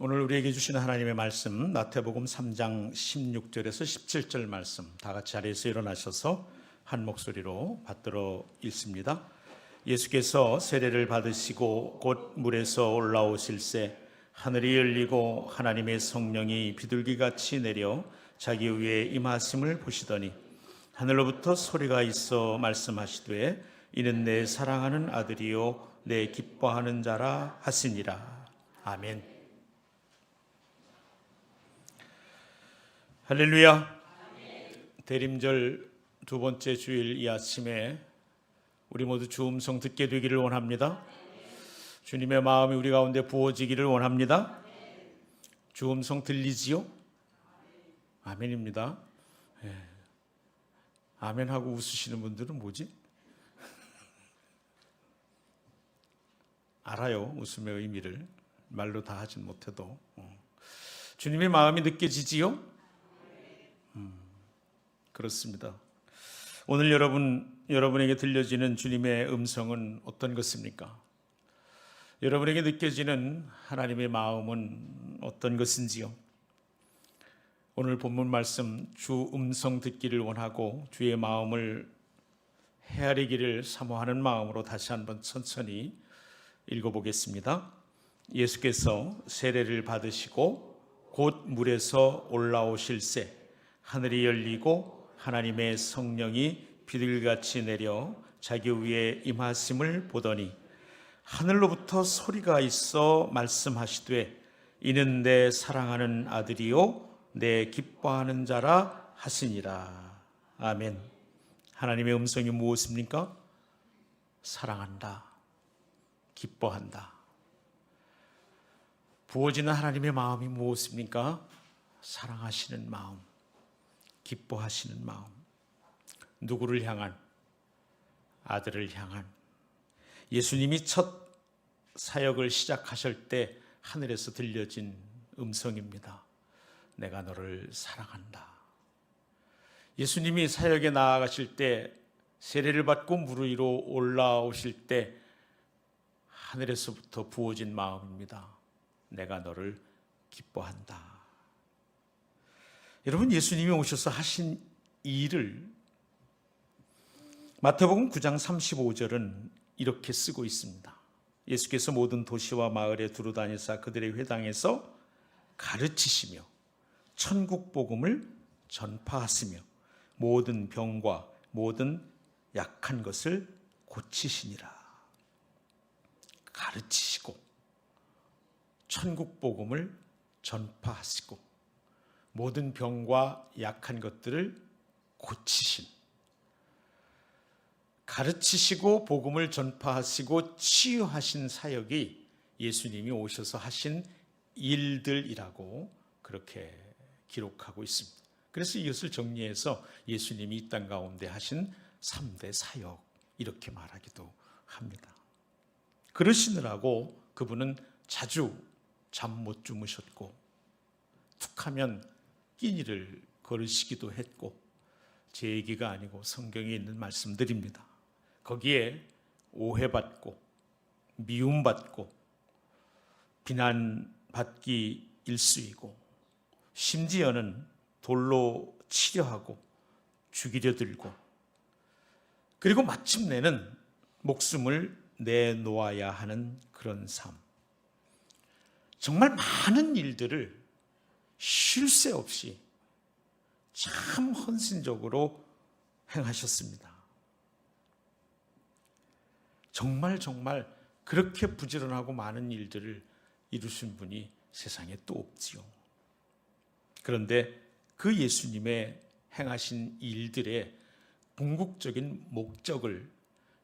오늘 우리에게 주시는 하나님의 말씀 마태복음 3장 16절에서 17절 말씀 다 같이 자리에서 일어나셔서 한 목소리로 받들어 읽습니다. 예수께서 세례를 받으시고 곧 물에서 올라오실새 하늘이 열리고 하나님의 성령이 비둘기같이 내려 자기 위에 임하심을 보시더니 하늘로부터 소리가 있어 말씀하시되 이는 내 사랑하는 아들이요 내 기뻐하는 자라 하시니라 아멘. 할렐루야. 대림절 두 번째 주일 이 아침에 우리 모두 주 음성 듣게 되기를 원합니다. 주님의 마음이 우리 가운데 부어지기를 원합니다. 주 음성 들리지요? 아멘입니다. 예. 아멘 하고 웃으시는 분들은 뭐지? 알아요. 웃음의 의미를 말로 다 하진 못해도 어. 주님의 마음이 느껴지지요? 그렇습니다. 오늘 여러분 여러분에게 들려지는 주님의 음성은 어떤 것입니까? 여러분에게 느껴지는 하나님의 마음은 어떤 것인지요? 오늘 본문 말씀 주 음성 듣기를 원하고 주의 마음을 헤아리기를 사모하는 마음으로 다시 한번 천천히 읽어보겠습니다. 예수께서 세례를 받으시고 곧 물에서 올라오실새 하늘이 열리고 하나님의 성령이 비둘기같이 내려 자기 위에 임하심을 보더니 하늘로부터 소리가 있어 말씀하시되 이는 내 사랑하는 아들이요 내 기뻐하는 자라 하시니라 아멘. 하나님의 음성이 무엇입니까? 사랑한다. 기뻐한다. 부어지는 하나님의 마음이 무엇입니까? 사랑하시는 마음. 기뻐하시는 마음, 누구를 향한 아들을 향한 예수님이 첫 사역을 시작하실 때 하늘에서 들려진 음성입니다. 내가 너를 사랑한다. 예수님이 사역에 나아가실 때 세례를 받고 물 위로 올라오실 때 하늘에서부터 부어진 마음입니다. 내가 너를 기뻐한다. 여러분 예수님이 오셔서 하신 일을 마태복음 9장 35절은 이렇게 쓰고 있습니다. 예수께서 모든 도시와 마을에 두루 다니사 그들의 회당에서 가르치시며 천국 복음을 전파하시며 모든 병과 모든 약한 것을 고치시니라. 가르치시고 천국 복음을 전파하시고 모든 병과 약한 것들을 고치신 가르치시고 복음을 전파하시고 치유하신 사역이 예수님이 오셔서 하신 일들이라고 그렇게 기록하고 있습니다. 그래서 이것을 정리해서 예수님이 이 땅 가운데 하신 3대 사역 이렇게 말하기도 합니다. 그러시느라고 그분은 자주 잠 못 주무셨고 툭하면 끼니를 걸으시기도 했고 제 얘기가 아니고 성경에 있는 말씀들입니다. 거기에 오해받고 미움받고 비난받기 일수이고 심지어는 돌로 치려하고 죽이려 들고 그리고 마침내는 목숨을 내놓아야 하는 그런 삶. 정말 많은 일들을 쉴 새 없이 참 헌신적으로 행하셨습니다. 정말 정말 그렇게 부지런하고 많은 일들을 이루신 분이 세상에 또 없지요. 그런데 그 예수님의 행하신 일들의 궁극적인 목적을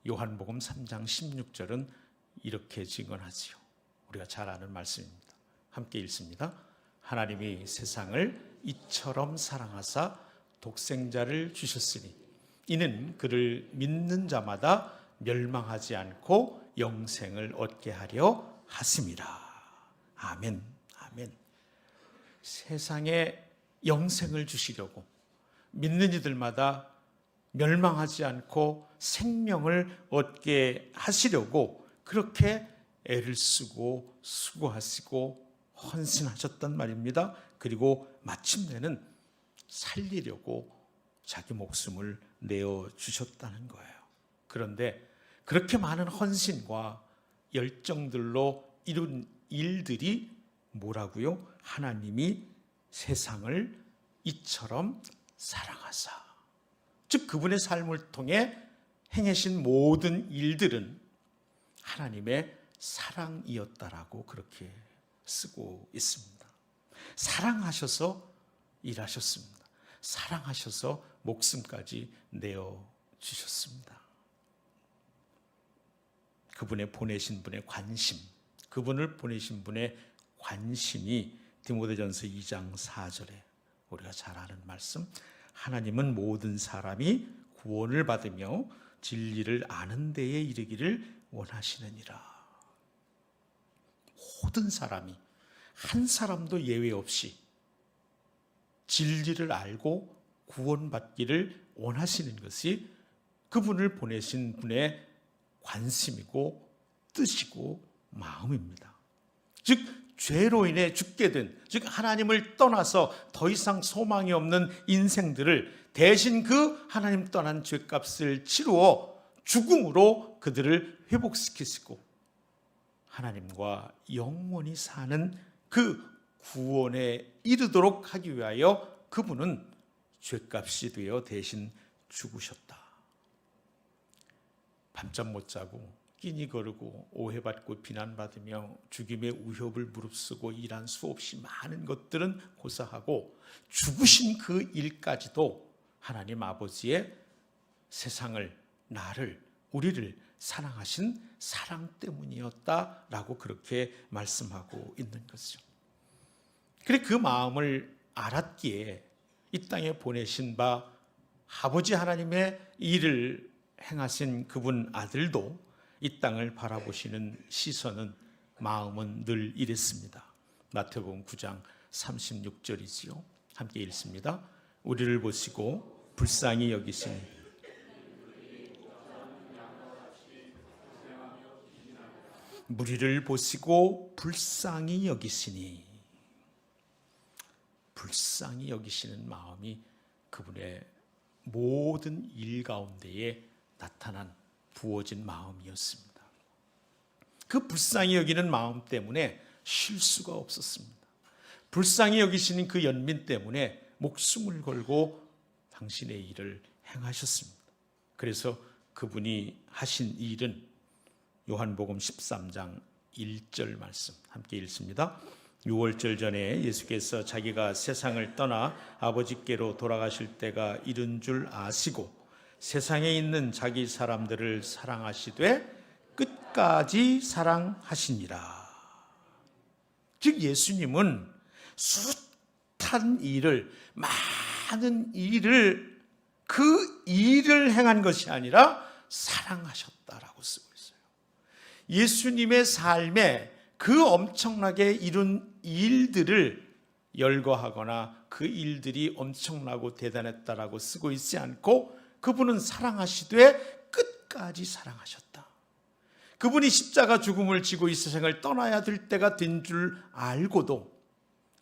요한복음 3장 16절은 이렇게 증언하지요. 우리가 잘 아는 말씀입니다. 함께 읽습니다. 하나님이 세상을 이처럼 사랑하사 독생자를 주셨으니 이는 그를 믿는 자마다 멸망하지 않고 영생을 얻게 하려 하심이라. 아멘. 아멘. 세상에 영생을 주시려고 믿는 이들마다 멸망하지 않고 생명을 얻게 하시려고 그렇게 애를 쓰고 수고하시고 헌신하셨단 말입니다. 그리고 마침내는 살리려고 자기 목숨을 내어 주셨다는 거예요. 그런데 그렇게 많은 헌신과 열정들로 이룬 일들이 뭐라고요? 하나님이 세상을 이처럼 사랑하사. 즉 그분의 삶을 통해 행하신 모든 일들은 하나님의 사랑이었다라고 그렇게 쓰고 있습니다. 사랑하셔서 일하셨습니다. 사랑하셔서 목숨까지 내어 주셨습니다. 그분의 보내신 분의 관심, 그분을 보내신 분의 관심이 디모데전서 2장 4절에 우리가 잘 아는 말씀 하나님은 모든 사람이 구원을 받으며 진리를 아는 데에 이르기를 원하시느니라. 모든 사람이 한 사람도 예외 없이 진리를 알고 구원받기를 원하시는 것이 그분을 보내신 분의 관심이고 뜻이고 마음입니다. 즉 죄로 인해 죽게 된, 즉 하나님을 떠나서 더 이상 소망이 없는 인생들을 대신 그 하나님 떠난 죄값을 치루어 죽음으로 그들을 회복시키시고 하나님과 영원히 사는 그 구원에 이르도록 하기 위하여 그분은 죄값이 되어 대신 죽으셨다. 밤잠 못 자고 끼니 거르고 오해받고 비난받으며 죽임의 우협을 무릅쓰고 일한 수없이 많은 것들은 고사하고 죽으신 그 일까지도 하나님 아버지의 세상을 나를 우리를 사랑하신 사랑 때문이었다라고 그렇게 말씀하고 있는 것이죠. 그래 그 마음을 알았기에 이 땅에 보내신 바 아버지 하나님의 일을 행하신 그분 아들도 이 땅을 바라보시는 시선은 마음은 늘 이랬습니다. 마태복음 9장 36절이지요. 함께 읽습니다. 우리를 보시고 불쌍히 여기시니 무리를 보시고 불쌍히 여기시니 불쌍히 여기시는 마음이 그분의 모든 일 가운데에 나타난 부어진 마음이었습니다. 그 불쌍히 여기는 마음 때문에 쉴 수가 없었습니다. 불쌍히 여기시는 그 연민 때문에 목숨을 걸고 당신의 일을 행하셨습니다. 그래서 그분이 하신 일은 요한복음 13장 1절 말씀 함께 읽습니다. 6월절 전에 예수께서 자기가 세상을 떠나 아버지께로 돌아가실 때가 이른 줄 아시고 세상에 있는 자기 사람들을 사랑하시되 끝까지 사랑하시니라. 즉 예수님은 숱한 일을 많은 일을 그 일을 행한 것이 아니라 사랑하셨다라고 쓰고. 예수님의 삶에 그 엄청나게 이룬 일들을 열거하거나 그 일들이 엄청나고 대단했다라고 쓰고 있지 않고 그분은 사랑하시되 끝까지 사랑하셨다. 그분이 십자가 죽음을 지고 이 세상을 떠나야 될 때가 된 줄 알고도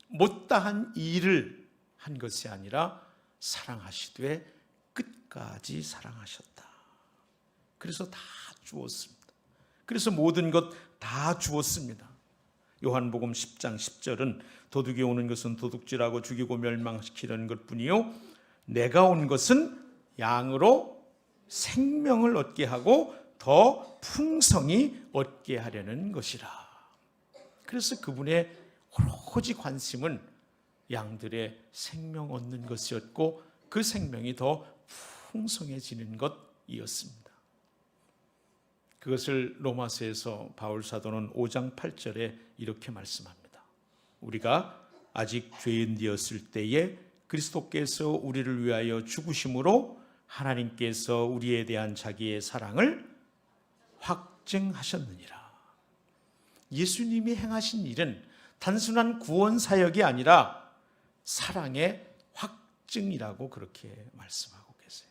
못다한 일을 한 것이 아니라 사랑하시되 끝까지 사랑하셨다. 그래서 다 주었습니다. 그래서 모든 것 다 주었습니다. 요한복음 10장 10절은 도둑이 오는 것은 도둑질하고 죽이고 멸망시키려는 것뿐이요 내가 온 것은 양으로 생명을 얻게 하고 더 풍성히 얻게 하려는 것이라. 그래서 그분의 오로지 관심은 양들의 생명 얻는 것이었고 그 생명이 더 풍성해지는 것이었습니다. 그것을 로마서에서 바울 사도는 5장 8절에 이렇게 말씀합니다. 우리가 아직 죄인 되었을 때에 그리스도께서 우리를 위하여 죽으심으로 하나님께서 우리에 대한 자기의 사랑을 확증하셨느니라. 예수님이 행하신 일은 단순한 구원 사역이 아니라 사랑의 확증이라고 그렇게 말씀하고 계세요.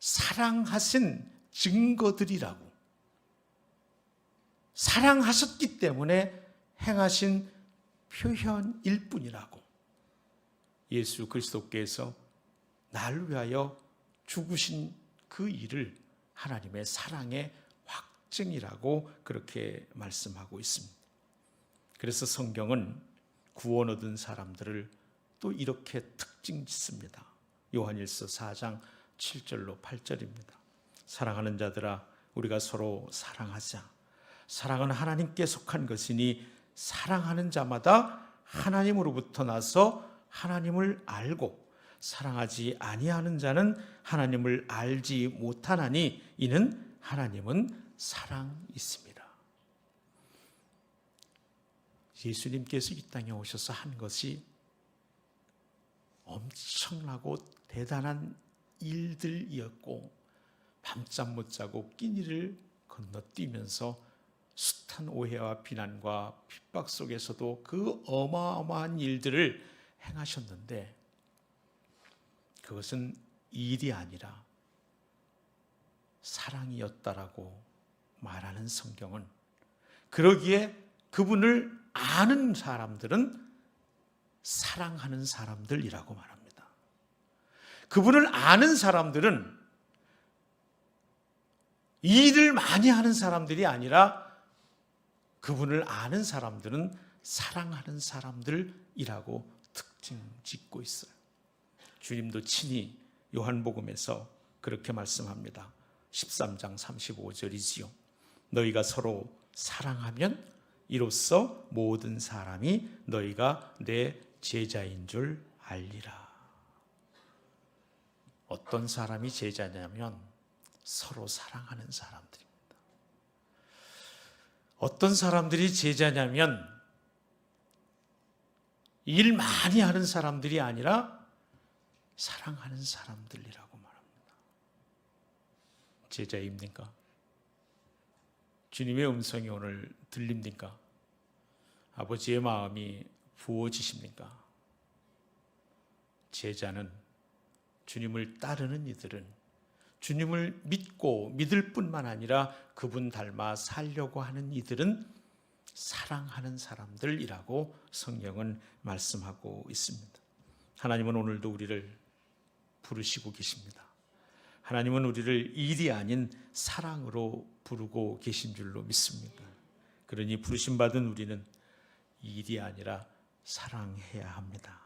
사랑하신 증거들이라고. 사랑하셨기 때문에 행하신 표현일 뿐이라고 예수 그리스도께서 나를 위하여 죽으신 그 일을 하나님의 사랑의 확증이라고 그렇게 말씀하고 있습니다. 그래서 성경은 구원 얻은 사람들을 또 이렇게 특징 짓습니다. 요한일서 4장 7절로 8절입니다. 사랑하는 자들아 우리가 서로 사랑하자. 사랑은 하나님께 속한 것이니 사랑하는 자마다 하나님으로부터 나서 하나님을 알고 사랑하지 아니하는 자는 하나님을 알지 못하나니 이는 하나님은 사랑이십니다. 예수님께서 이 땅에 오셔서 한 것이 엄청나고 대단한 일들이었고 밤잠 못 자고 끼니를 건너뛰면서 숱한 오해와 비난과 핍박 속에서도 그 어마어마한 일들을 행하셨는데 그것은 일이 아니라 사랑이었다라고 말하는 성경은 그러기에 그분을 아는 사람들은 사랑하는 사람들이라고 말합니다. 그분을 아는 사람들은 일을 많이 하는 사람들이 아니라 그분을 아는 사람들은 사랑하는 사람들이라고 특징 짓고 있어요. 주님도 친히 요한복음에서 그렇게 말씀합니다. 13장 35절이지요. 너희가 서로 사랑하면 이로써 모든 사람이 너희가 내 제자인 줄 알리라. 어떤 사람이 제자냐면 서로 사랑하는 사람들입니다. 어떤 사람들이 제자냐면 일 많이 하는 사람들이 아니라 사랑하는 사람들이라고 말합니다. 제자입니까? 주님의 음성이 오늘 들립니까? 아버지의 마음이 부어지십니까? 제자는 주님을 따르는 이들은 주님을 믿고 믿을 뿐만 아니라 그분 닮아 살려고 하는 이들은 사랑하는 사람들이라고 성경은 말씀하고 있습니다. 하나님은 오늘도 우리를 부르시고 계십니다. 하나님은 우리를 일이 아닌 사랑으로 부르고 계신 줄로 믿습니다. 그러니 부르심 받은 우리는 일이 아니라 사랑해야 합니다.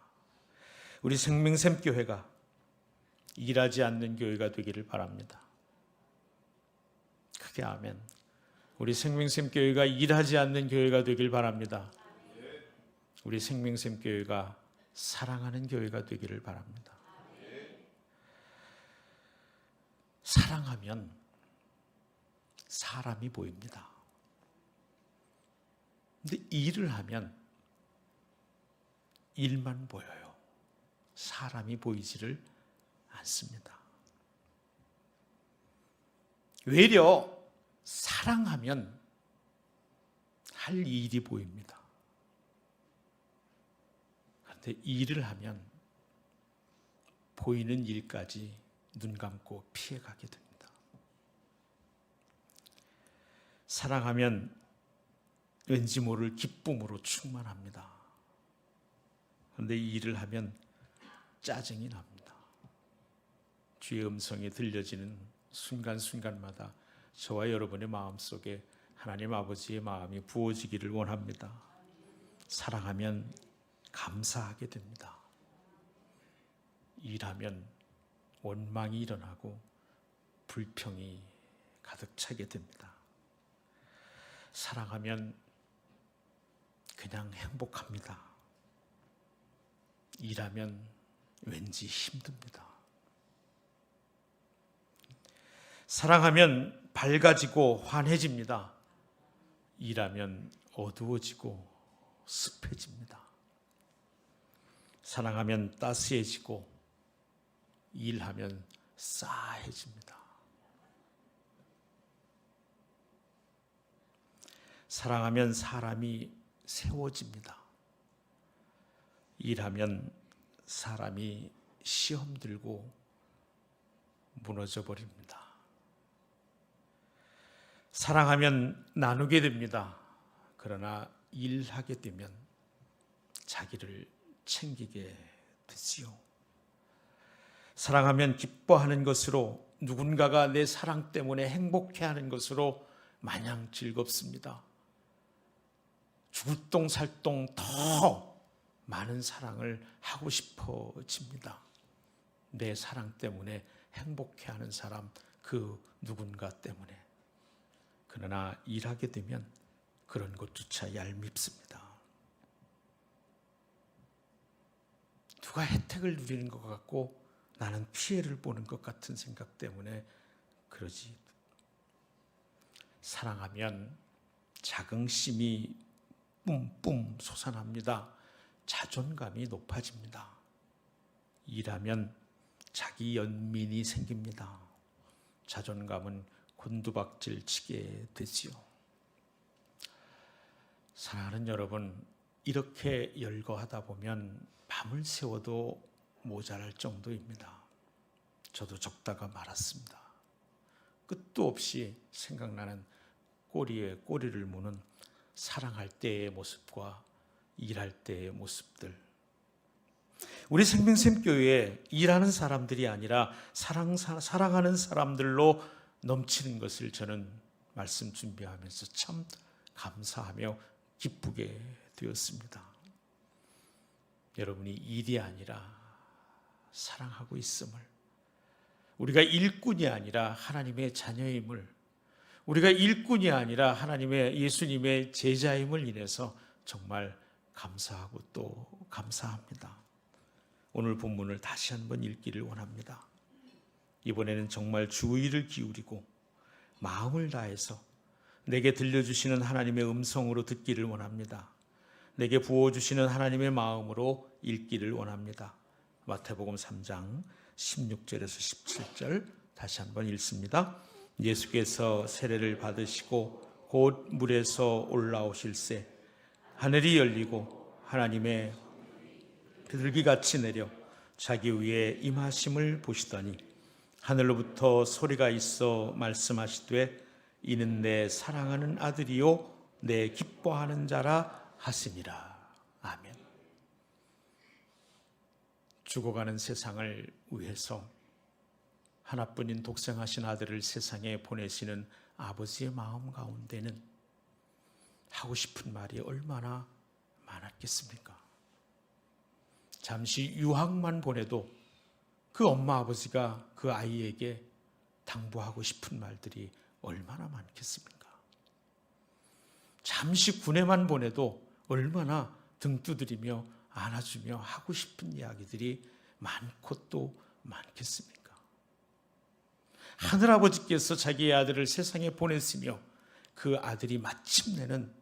우리 생명샘 교회가 일하지 않는 교회가 되기를 바랍니다. 크게 아멘. 우리 생명샘 교회가 일하지 않는 교회가 되길 바랍니다. 우리 생명샘 교회가 사랑하는 교회가 되기를 바랍니다. 사랑하면 사람이 보입니다. 근데 일을 하면 일만 보여요. 사람이 보이지를 않습니다. 외려 사랑하면 할 일이 보입니다. 그런데 일을 하면 보이는 일까지 눈 감고 피해가게 됩니다. 사랑하면 왠지 모를 기쁨으로 충만합니다. 그런데 이 일을 하면 짜증이 납니다. 주의 음성이 들려지는 순간순간마다 저와 여러분의 마음 속에 하나님 아버지의 마음이 부어지기를 원합니다. 사랑하면 감사하게 됩니다. 일하면 원망이 일어나고 불평이 가득 차게 됩니다. 사랑하면 그냥 행복합니다. 일하면 왠지 힘듭니다. 사랑하면 밝아지고 환해집니다. 일하면 어두워지고 습해집니다. 사랑하면 따스해지고 일하면 싸해집니다. 사랑하면 사람이 세워집니다. 일하면 사람이 시험 들고 무너져 버립니다. 사랑하면 나누게 됩니다. 그러나 일하게 되면 자기를 챙기게 되지요. 사랑하면 기뻐하는 것으로 누군가가 내 사랑 때문에 행복해하는 것으로 마냥 즐겁습니다. 죽을 똥살똥 더 많은 사랑을 하고 싶어집니다. 내 사랑 때문에 행복해하는 사람 그 누군가 때문에 그러나 일하게 되면 그런 것조차 얄밉습니다. 누가 혜택을 누리는 것 같고 나는 피해를 보는 것 같은 생각 때문에 그러지. 사랑하면 자긍심이 뿜뿜 솟아납니다. 자존감이 높아집니다. 일하면 자기 연민이 생깁니다. 자존감은 곤두박질 치게 되지요. 사랑하는 여러분, 이렇게 열거하다 보면 밤을 새워도 모자랄 정도입니다. 저도 적다가 말았습니다. 끝도 없이 생각나는 꼬리에 꼬리를 무는 사랑할 때의 모습과 일할 때의 모습들. 우리 생명샘 교회에 일하는 사람들이 아니라 사랑, 사랑하는 사람들로 넘치는 것을 저는 말씀 준비하면서 참 감사하며 기쁘게 되었습니다. 여러분이 일이 아니라 사랑하고 있음을 우리가 일꾼이 아니라 하나님의 자녀임을 우리가 일꾼이 아니라 하나님의 예수님의 제자임을 인해서 정말 감사하고 또 감사합니다. 오늘 본문을 다시 한번 읽기를 원합니다. 이번에는 정말 주의를 기울이고 마음을 다해서 내게 들려주시는 하나님의 음성으로 듣기를 원합니다. 내게 부어주시는 하나님의 마음으로 읽기를 원합니다. 마태복음 3장 16절에서 17절 다시 한번 읽습니다. 예수께서 세례를 받으시고 곧 물에서 올라오실새 하늘이 열리고 하나님의 비둘기같이 내려 자기 위에 임하심을 보시더니 하늘로부터 소리가 있어 말씀하시되 이는 내 사랑하는 아들이요 내 기뻐하는 자라 하시니라 아멘. 죽어가는 세상을 위해서 하나뿐인 독생하신 아들을 세상에 보내시는 아버지의 마음 가운데는 하고 싶은 말이 얼마나 많았겠습니까? 잠시 유학만 보내도 그 엄마 아버지가 그 아이에게 당부하고 싶은 말들이 얼마나 많겠습니까? 잠시 군에만 보내도 얼마나 등 두드리며 안아주며 하고 싶은 이야기들이 많고 또 많겠습니까? 하늘아버지께서 자기의 아들을 세상에 보냈으며 그 아들이 마침내는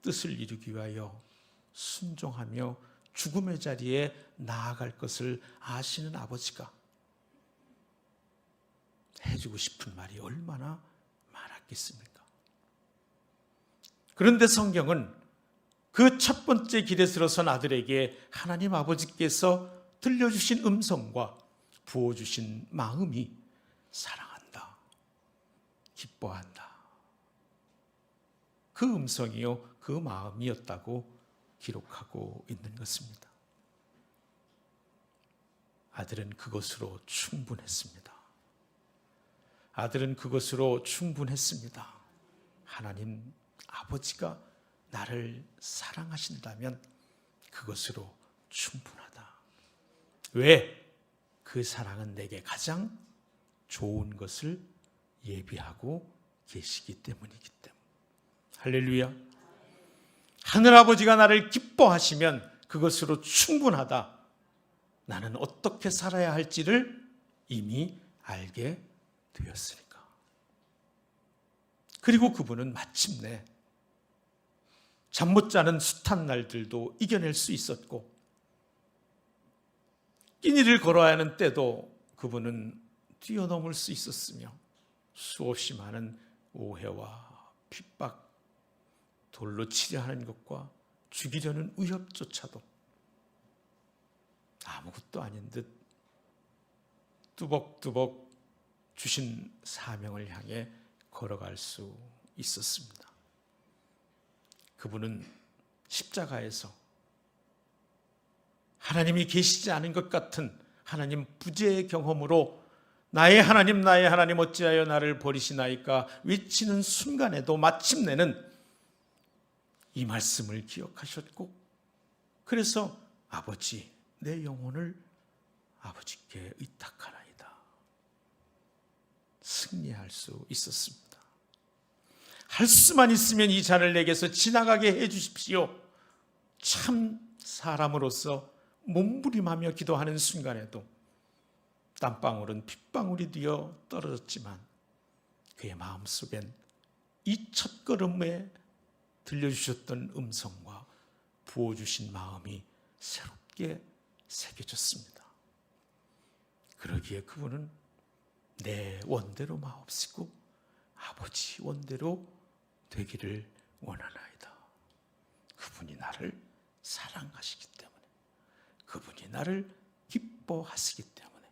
뜻을 이루기 위하여 순종하며 죽음의 자리에 나아갈 것을 아시는 아버지가 해주고 싶은 말이 얼마나 많았겠습니까? 그런데 성경은 그 첫 번째 길에 들어선 아들에게 하나님 아버지께서 들려주신 음성과 부어주신 마음이 사랑한다, 기뻐한다. 그 음성이요, 그 마음이었다고 기록하고 있는 것입니다. 아들은 그것으로 충분했습니다. 아들은 그것으로 충분했습니다. 하나님 아버지가 나를 사랑하신다면 그것으로 충분하다. 왜? 그 사랑은 내게 가장 좋은 것을 예비하고 계시기 때문이기 때문. 할렐루야. 하늘아버지가 나를 기뻐하시면 그것으로 충분하다. 나는 어떻게 살아야 할지를 이미 알게 되었으니까. 그리고 그분은 마침내 잠 못 자는 숱한 날들도 이겨낼 수 있었고 끼니를 걸어야 하는 때도 그분은 뛰어넘을 수 있었으며 수없이 많은 오해와 핍박, 돌로 치려 하는 것과 죽이려는 위협조차도 아무것도 아닌 듯 뚜벅뚜벅 주신 사명을 향해 걸어갈 수 있었습니다. 그분은 십자가에서 하나님이 계시지 않은 것 같은 하나님 부재의 경험으로 나의 하나님 나의 하나님 어찌하여 나를 버리시나이까 외치는 순간에도 마침내는 이 말씀을 기억하셨고 그래서 아버지 내 영혼을 아버지께 의탁하나이다. 승리할 수 있었습니다. 할 수만 있으면 이 잔을 내게서 지나가게 해 주십시오. 참 사람으로서 몸부림하며 기도하는 순간에도 땀방울은 핏방울이 되어 떨어졌지만 그의 마음속엔 이 첫걸음에 들려주셨던 음성과 부어주신 마음이 새롭게 새겨졌습니다. 그러기에 그분은 내 원대로 마옵시고 아버지 원대로 되기를 원하나이다. 그분이 나를 사랑하시기 때문에 그분이 나를 기뻐하시기 때문에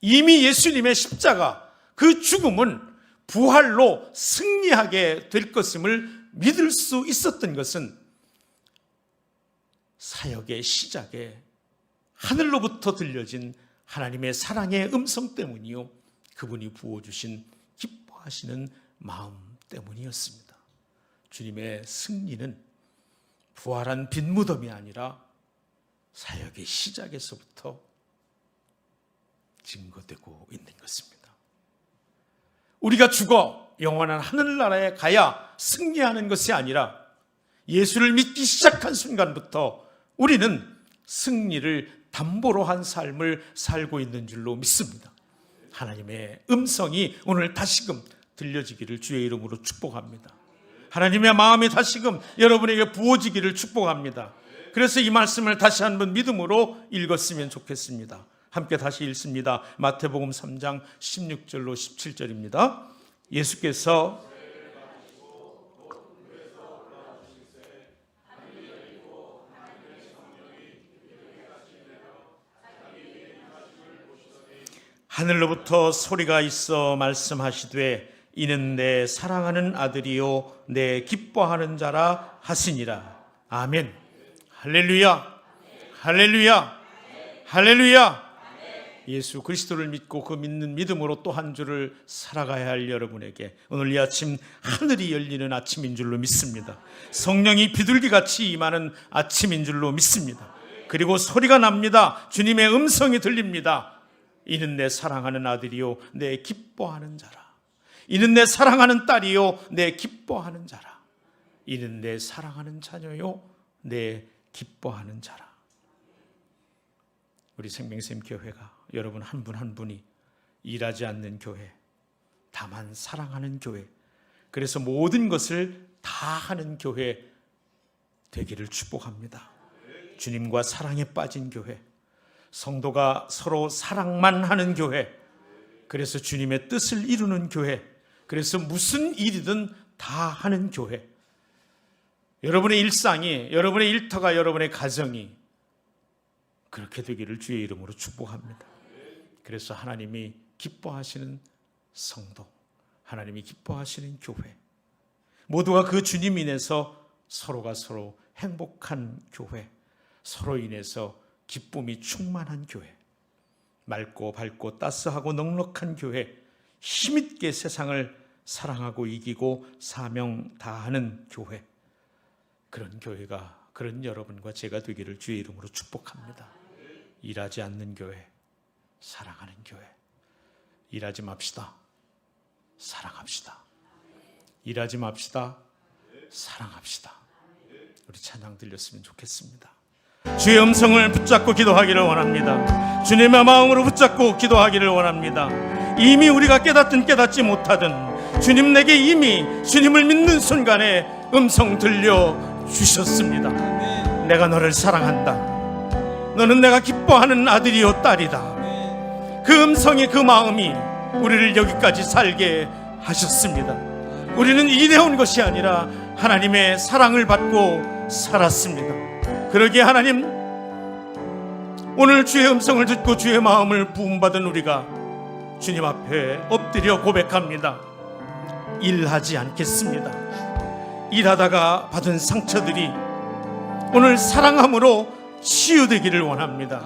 이미 예수님의 십자가 그 죽음은 부활로 승리하게 될 것임을 믿을 수 있었던 것은 사역의 시작에 하늘로부터 들려진 하나님의 사랑의 음성 때문이요. 그분이 부어주신 기뻐하시는 마음 때문이었습니다. 주님의 승리는 부활한 빈 무덤이 아니라 사역의 시작에서부터 증거되고 있는 것입니다. 우리가 죽어 영원한 하늘나라에 가야 승리하는 것이 아니라 예수를 믿기 시작한 순간부터 우리는 승리를 담보로 한 삶을 살고 있는 줄로 믿습니다. 하나님의 음성이 오늘 다시금 들려지기를 주의 이름으로 축복합니다. 하나님의 마음이 다시금 여러분에게 부어지기를 축복합니다. 그래서 이 말씀을 다시 한번 믿음으로 읽었으면 좋겠습니다. 함께 다시 읽습니다. 마태복음 3장 16절로 17절입니다. 예수께서 하늘로부터 소리가 있어 말씀하시되 이는 내 사랑하는 아들이요 내 기뻐하는 자라 하시니라. 아멘. 할렐루야. 할렐루야. 할렐루야. 예수 그리스도를 믿고 그 믿는 믿음으로 또 한 주를 살아가야 할 여러분에게 오늘 이 아침 하늘이 열리는 아침인 줄로 믿습니다. 성령이 비둘기 같이 임하는 아침인 줄로 믿습니다. 그리고 소리가 납니다. 주님의 음성이 들립니다. 이는 내 사랑하는 아들이요 내 기뻐하는 자라. 이는 내 사랑하는 딸이요 내 기뻐하는 자라. 이는 내 사랑하는 자녀요 내 기뻐하는 자라. 우리 생명샘 교회가 여러분 한분한 분이 일하지 않는 교회, 다만 사랑하는 교회, 그래서 모든 것을 다 하는 교회 되기를 축복합니다. 주님과 사랑에 빠진 교회, 성도가 서로 사랑만 하는 교회, 그래서 주님의 뜻을 이루는 교회, 그래서 무슨 일이든 다 하는 교회. 여러분의 일상이, 여러분의 일터가, 여러분의 가정이 그렇게 되기를 주의 이름으로 축복합니다. 그래서 하나님이 기뻐하시는 성도, 하나님이 기뻐하시는 교회, 모두가 그 주님 인해서 서로가 서로 행복한 교회, 서로 인해서 기쁨이 충만한 교회, 맑고 밝고 따스하고 넉넉한 교회, 힘있게 세상을 사랑하고 이기고 사명 다하는 교회, 그런 교회가 그런 여러분과 제가 되기를 주의 이름으로 축복합니다. 일하지 않는 교회, 사랑하는 교회. 일하지 맙시다. 사랑합시다. 일하지 맙시다. 사랑합시다. 우리 찬양 들렸으면 좋겠습니다. 주의 음성을 붙잡고 기도하기를 원합니다. 주님의 마음으로 붙잡고 기도하기를 원합니다. 이미 우리가 깨닫든 깨닫지 못하든 주님 내게 이미 주님을 믿는 순간에 음성 들려 주셨습니다. 내가 너를 사랑한다. 너는 내가 기뻐하는 아들이요 딸이다. 그 음성이 그 마음이 우리를 여기까지 살게 하셨습니다. 우리는 이대온 것이 아니라 하나님의 사랑을 받고 살았습니다. 그러기에 하나님 오늘 주의 음성을 듣고 주의 마음을 부음받은 우리가 주님 앞에 엎드려 고백합니다. 일하지 않겠습니다. 일하다가 받은 상처들이 오늘 사랑함으로 치유되기를 원합니다.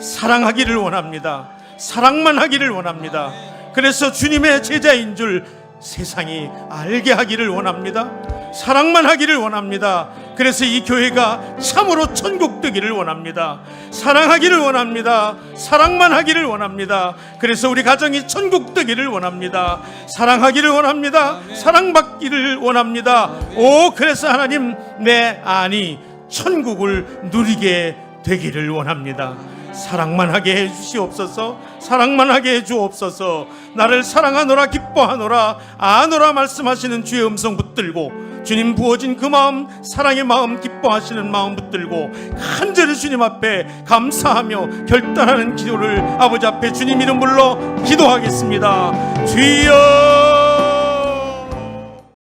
사랑하기를 원합니다. 사랑만 하기를 원합니다. 그래서 주님의 제자인 줄 세상이 알게 하기를 원합니다. 사랑만 하기를 원합니다. 그래서 이 교회가 참으로 천국 되기를 원합니다. 사랑하기를 원합니다. 사랑만 하기를 원합니다. 그래서 우리 가정이 천국 되기를 원합니다. 사랑하기를 원합니다. 사랑받기를 원합니다. 오, 그래서 하나님 내 안이 천국을 누리게 되기를 원합니다. 사랑만 하게 해 주시옵소서. 사랑만 하게 해 주옵소서. 나를 사랑하노라 기뻐하노라 아노라 말씀하시는 주의 음성 붙들고 주님 부어진 그 마음 사랑의 마음 기뻐하시는 마음 붙들고 간절히 주님 앞에 감사하며 결단하는 기도를 아버지 앞에 주님 이름 불러 기도하겠습니다. 주여